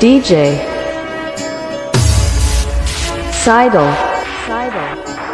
DJ Seidel. Seidel.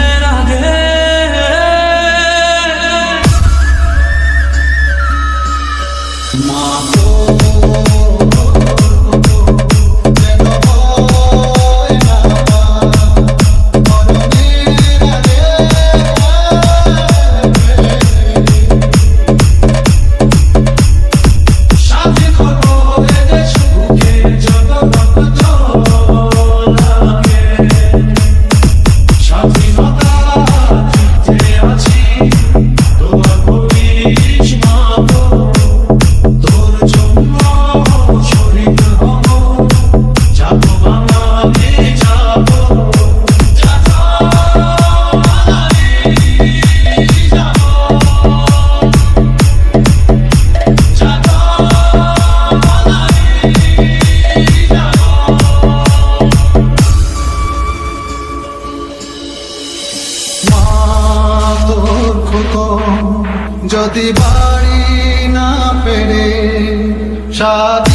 যদি বাড়ি না পেরে সাত